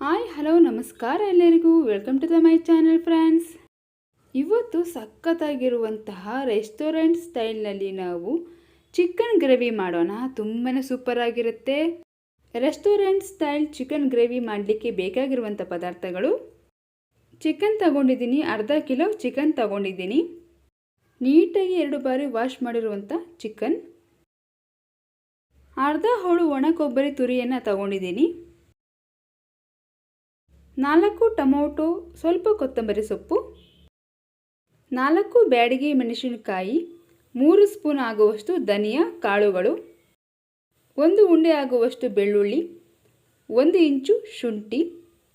Hi, hello, ನಮಸ್ಕಾರ ಎಲ್ಲರಿಗೂ. Welcome to the my channel friends ಇವತ್ತು ಸಖತ್ತಾಗಿರುವಂತಹ ರೆಸ್ಟೋರೆಂಟ್ ಸ್ಟೈಲ್ನಲ್ಲಿ ನಾವು ಚಿಕನ್ ಗ್ರೇವಿ ಮಾಡೋಣ. ತುಂಬಾ ಸೂಪರ್ ಆಗಿರುತ್ತೆ. ರೆಸ್ಟೋರೆಂಟ್ ಸ್ಟೈಲ್ ಚಿಕನ್ ಗ್ರೇವಿ ಮಾಡಲಿಕ್ಕೆ ಬೇಕಾಗಿರುವಂಥ ಪದಾರ್ಥಗಳು. ಚಿಕನ್ ತಗೊಂಡಿದ್ದೀನಿ, ಅರ್ಧ ಕಿಲೋ ಚಿಕನ್ ತಗೊಂಡಿದ್ದೀನಿ. ನೀಟಾಗಿ ಎರಡು ಬಾರಿ ವಾಶ್ ಮಾಡಿರುವಂಥ ಚಿಕನ್ ಅರ್ಧ ಹೋಳು ಒಣ ಕೊಬ್ಬರಿ ತುರಿಯನ್ನು ತಗೊಂಡಿದ್ದೀನಿ. ನಾಲ್ಕು ಟೊಮೊಟೊ, ಸ್ವಲ್ಪ ಕೊತ್ತಂಬರಿ ಸೊಪ್ಪು, ನಾಲ್ಕು ಬ್ಯಾಡಿಗೆ ಮೆಣಸಿನಕಾಯಿ, ಮೂರು ಸ್ಪೂನ್ ಆಗುವಷ್ಟು ಧನಿಯಾ, ಕಾಳುಗಳು, ಒಂದು ಉಂಡೆ ಆಗುವಷ್ಟು ಬೆಳ್ಳುಳ್ಳಿ, ಒಂದು ಇಂಚು ಶುಂಠಿ,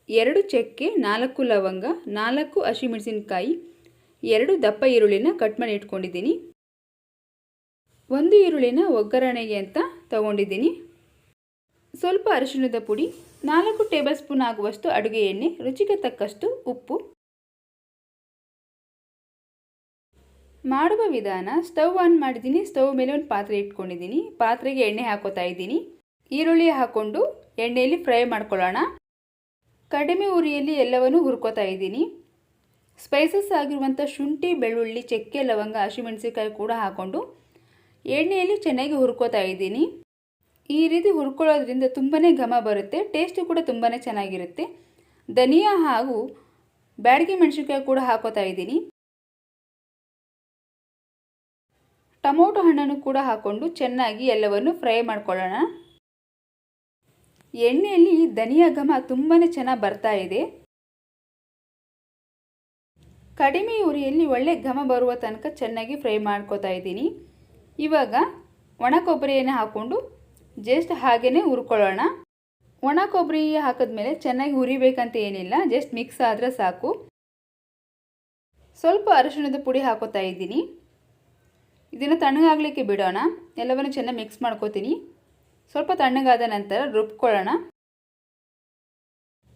ಎರಡು ಚಕ್ಕೆ, ನಾಲ್ಕು ಲವಂಗ, ನಾಲ್ಕು ಹಸಿಮೆಣಸಿನಕಾಯಿ ಎರಡು ದಪ್ಪ ಈರುಳ್ಳಿನ ಕಟ್ ಮಾಡಿ ಇಟ್ಕೊಂಡಿದ್ದೀನಿ. ಒಂದು ಈರುಳ್ಳಿನ ಒಗ್ಗರಣೆಗೆ ಅಂತ ತಗೊಂಡಿದ್ದೀನಿ. ಸ್ವಲ್ಪ ಅರಿಶಿಣದ ಪುಡಿ, ನಾಲ್ಕು ಟೇಬಲ್ ಸ್ಪೂನ್ ಆಗುವಷ್ಟು ಅಡುಗೆ ಎಣ್ಣೆ, ರುಚಿಗೆ ತಕ್ಕಷ್ಟು ಉಪ್ಪು. ಮಾಡುವ ವಿಧಾನ, ಸ್ಟವ್ ಆನ್ ಮಾಡಿದ್ದೀನಿ, ಸ್ಟವ್ ಮೇಲೆ ಒಂದು ಪಾತ್ರೆ ಇಟ್ಕೊಂಡಿದ್ದೀನಿ. ಪಾತ್ರೆಗೆ ಎಣ್ಣೆ ಹಾಕೋತಾ ಇದ್ದೀನಿ. ಈರುಳ್ಳಿ ಹಾಕ್ಕೊಂಡು ಎಣ್ಣೆಯಲ್ಲಿ ಫ್ರೈ ಮಾಡ್ಕೊಳ್ಳೋಣ. ಕಡಿಮೆ ಉರಿಯಲ್ಲಿ ಎಲ್ಲವನ್ನು ಹುರ್ಕೋತಾ ಇದ್ದೀನಿ. ಸ್ಪೈಸಸ್ ಆಗಿರುವಂಥ ಶುಂಠಿ, ಬೆಳ್ಳುಳ್ಳಿ, ಚಕ್ಕೆ, ಲವಂಗ ಹಸಿಮೆಣಸಿಕಾಯಿ ಕೂಡ ಹಾಕ್ಕೊಂಡು ಎಣ್ಣೆಯಲ್ಲಿ ಚೆನ್ನಾಗಿ ಹುರ್ಕೋತಾ ಇದ್ದೀನಿ. ಈ ರೀತಿ ಹುರ್ಕೊಳ್ಳೋದ್ರಿಂದ ತುಂಬಾ ಘಮ ಬರುತ್ತೆ ಟೇಸ್ಟು ಕೂಡ ತುಂಬಾ ಚೆನ್ನಾಗಿರುತ್ತೆ. ಧನಿಯಾ ಹಾಗೂ ಬ್ಯಾಡಗಿ ಮೆಣಸಿನ್ಕಾಯಿ ಕೂಡ ಹಾಕೋತಾ ಇದ್ದೀನಿ. ಟೊಮೊಟೊ ಹಣ್ಣನ್ನು ಕೂಡ ಹಾಕ್ಕೊಂಡು ಚೆನ್ನಾಗಿ ಎಲ್ಲವನ್ನು ಫ್ರೈ ಮಾಡ್ಕೊಳ್ಳೋಣ. ಎಣ್ಣೆಯಲ್ಲಿ ಧನಿಯಾ ಘಮ ತುಂಬಾ ಚೆನ್ನಾಗಿ ಬರ್ತಾ ಇದೆ. ಕಡಿಮೆ ಉರಿಯಲ್ಲಿ ಒಳ್ಳೆ ಘಮ ಬರುವ ತನಕ ಚೆನ್ನಾಗಿ ಫ್ರೈ ಮಾಡ್ಕೋತಾ ಇದ್ದೀನಿ. ಇವಾಗ ಒಣ ಕೊಬ್ಬರಿಯನ್ನು ಹಾಕ್ಕೊಂಡು ಜಸ್ಟ್ ಹಾಗೇ ಹುರ್ಕೊಳ್ಳೋಣ. ಒಣ ಕೊಬ್ಬರಿ ಹಾಕಿದ್ಮೇಲೆ ಚೆನ್ನಾಗಿ ಹುರಿಬೇಕಂತ ಏನಿಲ್ಲ, ಜಸ್ಟ್ ಮಿಕ್ಸ್ ಆದರೆ ಸಾಕು. ಸ್ವಲ್ಪ ಅರಿಶಿಣದ ಪುಡಿ ಹಾಕೋತಾ ಇದ್ದೀನಿ. ಇದನ್ನು ತಣ್ಣಗಾಗಲಿಕ್ಕೆ ಬಿಡೋಣ. ಎಲ್ಲವನ್ನು ಚೆನ್ನಾಗಿ ಮಿಕ್ಸ್ ಮಾಡ್ಕೋತೀನಿ. ಸ್ವಲ್ಪ ತಣ್ಣಗಾದ ನಂತರ ರುಬ್ಕೊಳ್ಳೋಣ.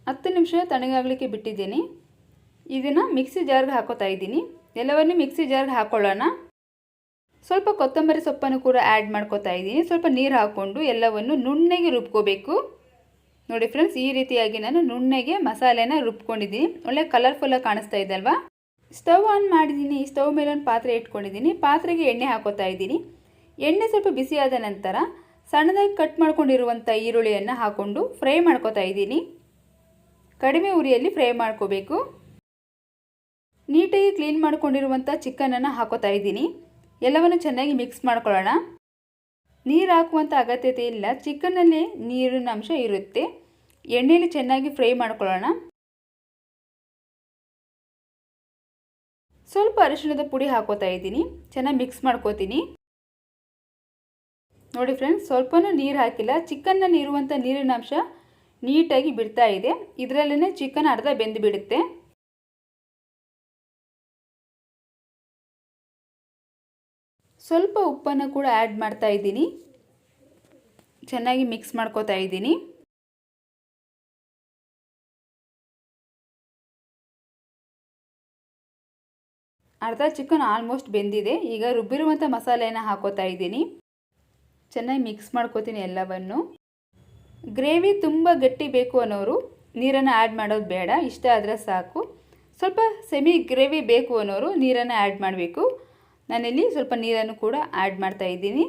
ಹತ್ತು ನಿಮಿಷ ತಣ್ಣಗಾಗಲಿಕ್ಕೆ ಬಿಟ್ಟಿದ್ದೀನಿ. ಇದನ್ನು ಮಿಕ್ಸಿ ಜಾರ್ಗೆ ಹಾಕೋತಾ ಇದ್ದೀನಿ. ಎಲ್ಲವನ್ನೂ ಮಿಕ್ಸಿ ಜಾರ್ಗೆ ಹಾಕ್ಕೊಳ್ಳೋಣ ಸ್ವಲ್ಪ ಕೊತ್ತಂಬರಿ ಸೊಪ್ಪನ್ನು ಕೂಡ ಆ್ಯಡ್ ಮಾಡ್ಕೋತಾ ಇದ್ದೀನಿ. ಸ್ವಲ್ಪ ನೀರು ಹಾಕ್ಕೊಂಡು ಎಲ್ಲವನ್ನು ನುಣ್ಣಗೆ ರುಬ್ಕೋಬೇಕು. ನೋಡಿ ಫ್ರೆಂಡ್ಸ್ ಈ ರೀತಿಯಾಗಿ ನಾನು ನುಣ್ಣಗೆ ಮಸಾಲೆನ ರುಬ್ಕೊಂಡಿದ್ದೀನಿ. ಒಳ್ಳೆ ಕಲರ್ಫುಲ್ಲಾಗಿ ಕಾಣಿಸ್ತಾ ಇದೆ ಅಲ್ವಾ? ಸ್ಟವ್ ಆನ್ ಮಾಡಿದ್ದೀನಿ. ಸ್ಟವ್ ಮೇಲೆ ಒಂದು ಪಾತ್ರೆ ಇಟ್ಕೊಂಡಿದ್ದೀನಿ. ಪಾತ್ರೆಗೆ ಎಣ್ಣೆ ಹಾಕೋತಾ ಇದ್ದೀನಿ. ಎಣ್ಣೆ ಸ್ವಲ್ಪ ಬಿಸಿಯಾದ ನಂತರ ಸಣ್ಣದಾಗಿ ಕಟ್ ಮಾಡ್ಕೊಂಡಿರುವಂಥ ಈರುಳ್ಳಿಯನ್ನು ಹಾಕ್ಕೊಂಡು ಫ್ರೈ ಮಾಡ್ಕೋತಾ ಇದ್ದೀನಿ. ಕಡಿಮೆ ಉರಿಯಲ್ಲಿ ಫ್ರೈ ಮಾಡ್ಕೋಬೇಕು. ನೀಟಾಗಿ ಕ್ಲೀನ್ ಮಾಡ್ಕೊಂಡಿರುವಂಥ ಚಿಕನನ್ನು ಹಾಕೋತಾ ಇದ್ದೀನಿ. ಎಲ್ಲವನ್ನು ಚೆನ್ನಾಗಿ ಮಿಕ್ಸ್ ಮಾಡ್ಕೊಳ್ಳೋಣ. ನೀರು ಹಾಕುವಂಥ ಅಗತ್ಯತೆ ಇಲ್ಲ. ಚಿಕನ್ನಲ್ಲಿ ನೀರಿನ ಅಂಶ ಇರುತ್ತೆ. ಎಣ್ಣೆಯಲ್ಲಿ ಚೆನ್ನಾಗಿ ಫ್ರೈ ಮಾಡ್ಕೊಳ್ಳೋಣ. ಸ್ವಲ್ಪ ಅರಿಶಿಣದ ಪುಡಿ ಹಾಕೋತಾ ಇದ್ದೀನಿ. ಚೆನ್ನಾಗಿ ಮಿಕ್ಸ್ ಮಾಡ್ಕೋತೀನಿ. ನೋಡಿ ಫ್ರೆಂಡ್ಸ್ ಸ್ವಲ್ಪನೂ ನೀರು ಹಾಕಿಲ್ಲ. ಚಿಕನ್ನಲ್ಲಿ ಇರುವಂಥ ನೀರಿನ ಅಂಶ ನೀಟಾಗಿ ಬಿಡ್ತಾ ಇದೆ. ಇದರಲ್ಲೇ ಚಿಕನ್ ಅರ್ಧ ಬೆಂದು ಬಿಡುತ್ತೆ ಸ್ವಲ್ಪ ಉಪ್ಪನ್ನು ಕೂಡ ಆ್ಯಡ್ ಮಾಡ್ತಾ ಇದ್ದೀನಿ. ಚೆನ್ನಾಗಿ ಮಿಕ್ಸ್ ಮಾಡ್ಕೋತಾ ಇದ್ದೀನಿ. ಅರ್ಧ ಚಿಕನ್ ಆಲ್ಮೋಸ್ಟ್ ಬೆಂದಿದೆ. ಈಗ ರುಬ್ಬಿರುವಂಥ ಮಸಾಲೆಯನ್ನು ಹಾಕೋತಾ ಇದ್ದೀನಿ. ಚೆನ್ನಾಗಿ ಮಿಕ್ಸ್ ಮಾಡ್ಕೋತೀನಿ ಎಲ್ಲವನ್ನು. ಗ್ರೇವಿ ತುಂಬ ಗಟ್ಟಿ ಬೇಕು ಅನ್ನೋರು ನೀರನ್ನು ಆ್ಯಡ್ ಮಾಡೋದು ಬೇಡ. ಇಷ್ಟ ಆದರೆ ಸಾಕು. ಸ್ವಲ್ಪ ಸೆಮಿ ಗ್ರೇವಿ ಬೇಕು ಅನ್ನೋರು ನೀರನ್ನು ಆ್ಯಡ್ ಮಾಡಬೇಕು. ನಾನಿಲ್ಲಿ ಸ್ವಲ್ಪ ನೀರನ್ನು ಕೂಡ ಆ್ಯಡ್ ಮಾಡ್ತಾ ಇದ್ದೀನಿ.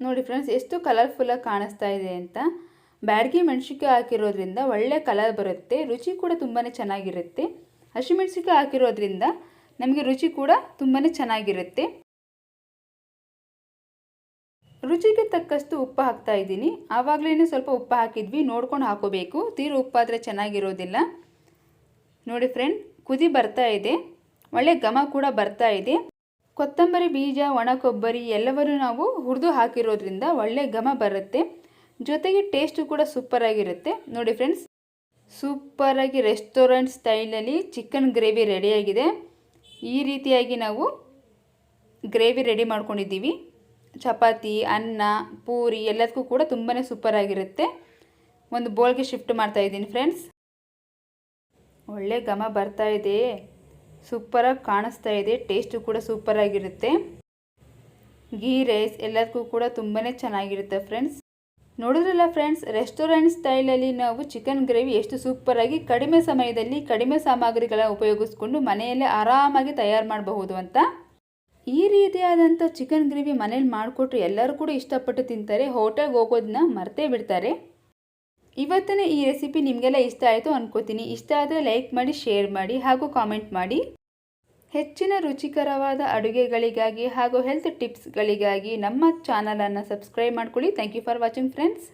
ನೋಡಿ ಫ್ರೆಂಡ್ಸ್, ಎಷ್ಟು ಕಲರ್ಫುಲ್ಲಾಗಿ ಕಾಣಿಸ್ತಾ ಇದೆ ಅಂತ. ಬ್ಯಾಡಗಿ ಮೆಣಸಿನ್ಕಾಯಿ ಹಾಕಿರೋದ್ರಿಂದ ಒಳ್ಳೆ ಕಲರ್ ಬರುತ್ತೆ, ರುಚಿ ಕೂಡ ತುಂಬಾ ಚೆನ್ನಾಗಿರುತ್ತೆ. ಹಸಿಮೆಣಸಿನ್ಕಾಯಿ ಹಾಕಿರೋದ್ರಿಂದ ನಮಗೆ ರುಚಿ ಕೂಡ ತುಂಬಾ ಚೆನ್ನಾಗಿರುತ್ತೆ. ರುಚಿಗೆ ತಕ್ಕಷ್ಟು ಉಪ್ಪು ಹಾಕ್ತಾ ಇದ್ದೀನಿ. ಆವಾಗಲೇ ಸ್ವಲ್ಪ ಉಪ್ಪು ಹಾಕಿದ್ವಿ, ನೋಡ್ಕೊಂಡು ಹಾಕೋಬೇಕು. ತೀರು ಉಪ್ಪಾದರೆ ಚೆನ್ನಾಗಿರೋದಿಲ್ಲ. ನೋಡಿ ಫ್ರೆಂಡ್ ಕುದಿ ಬರ್ತಾ ಇದೆ. ಒಳ್ಳೆ ಘಮ ಕೂಡ ಬರ್ತಾ ಇದೆ. ಕೊತ್ತಂಬರಿ ಬೀಜ ಒಣ ಕೊಬ್ಬರಿ ಎಲ್ಲವನ್ನು ನಾವು ಹುರಿದು ಹಾಕಿರೋದ್ರಿಂದ ಒಳ್ಳೆ ಘಮ ಬರುತ್ತೆ. ಜೊತೆಗೆ ಟೇಸ್ಟು ಕೂಡ ಸೂಪರಾಗಿರುತ್ತೆ ನೋಡಿ ಫ್ರೆಂಡ್ಸ್ ಸೂಪರಾಗಿ ರೆಸ್ಟೋರೆಂಟ್ ಸ್ಟೈಲಲ್ಲಿ ಚಿಕನ್ ಗ್ರೇವಿ ರೆಡಿಯಾಗಿದೆ ಈ ರೀತಿಯಾಗಿ ನಾವು ಗ್ರೇವಿ ರೆಡಿ ಮಾಡ್ಕೊಂಡಿದ್ದೀವಿ. ಚಪಾತಿ, ಅನ್ನ, ಪೂರಿ ಎಲ್ಲದಕ್ಕೂ ಕೂಡ ತುಂಬಾ ಸೂಪರಾಗಿರುತ್ತೆ ಒಂದು ಬೋಲ್ಗೆ ಶಿಫ್ಟ್ ಮಾಡ್ತಾ ಇದ್ದೀನಿ ಫ್ರೆಂಡ್ಸ್ ಒಳ್ಳೆ ಘಮ ಬರ್ತಾ ಇದೆ. ಸೂಪರಾಗಿ ಕಾಣಿಸ್ತಾ ಇದೆ. ಟೇಸ್ಟು ಕೂಡ ಸೂಪರಾಗಿರುತ್ತೆ. ಗೀ ರೈಸ್ ಎಲ್ಲದಕ್ಕೂ ಕೂಡ ತುಂಬಾ ಚೆನ್ನಾಗಿರುತ್ತೆ ಫ್ರೆಂಡ್ಸ್. ನೋಡಿದ್ರಲ್ಲ ಫ್ರೆಂಡ್ಸ್, ರೆಸ್ಟೋರೆಂಟ್ ಸ್ಟೈಲಲ್ಲಿ ನಾವು ಚಿಕನ್ ಗ್ರೇವಿ ಎಷ್ಟು ಸೂಪರಾಗಿ ಕಡಿಮೆ ಸಮಯದಲ್ಲಿ ಕಡಿಮೆ ಸಾಮಗ್ರಿಗಳ ಉಪಯೋಗಿಸ್ಕೊಂಡು ಮನೆಯಲ್ಲೇ ಆರಾಮಾಗಿ ತಯಾರು ಮಾಡಬಹುದು ಅಂತ. ಈ ರೀತಿಯಾದಂಥ ಚಿಕನ್ ಗ್ರೇವಿ ಮನೇಲಿ ಮಾಡಿಕೊಟ್ರೆ ಎಲ್ಲರೂ ಕೂಡ ಇಷ್ಟಪಟ್ಟು ತಿಂತಾರೆ. ಹೋಟೆಲ್ಗೆ ಹೋಗೋದನ್ನ ಮರ್ತೇ ಬಿಡ್ತಾರೆ. ಇವತ್ತಿನ ಈ ರೆಸಿಪಿ ನಿಮಗೆಲ್ಲ ಇಷ್ಟ ಆಯಿತು ಅನ್ಕೋತೀನಿ. ಇಷ್ಟ ಆದರೆ ಲೈಕ್ ಮಾಡಿ, ಶೇರ್ ಮಾಡಿ ಹಾಗೂ ಕಾಮೆಂಟ್ ಮಾಡಿ. ಹೆಚ್ಚಿನ ರುಚಿಕರವಾದ ಅಡುಗೆಗಳಿಗಾಗಿ ಹಾಗೂ ಹೆಲ್ತ್ ಟಿಪ್ಸ್ಗಳಿಗಾಗಿ ನಮ್ಮ ಚಾನಲನ್ನು ಸಬ್ಸ್ಕ್ರೈಬ್ ಮಾಡ್ಕೊಳ್ಳಿ. Thank you for watching friends.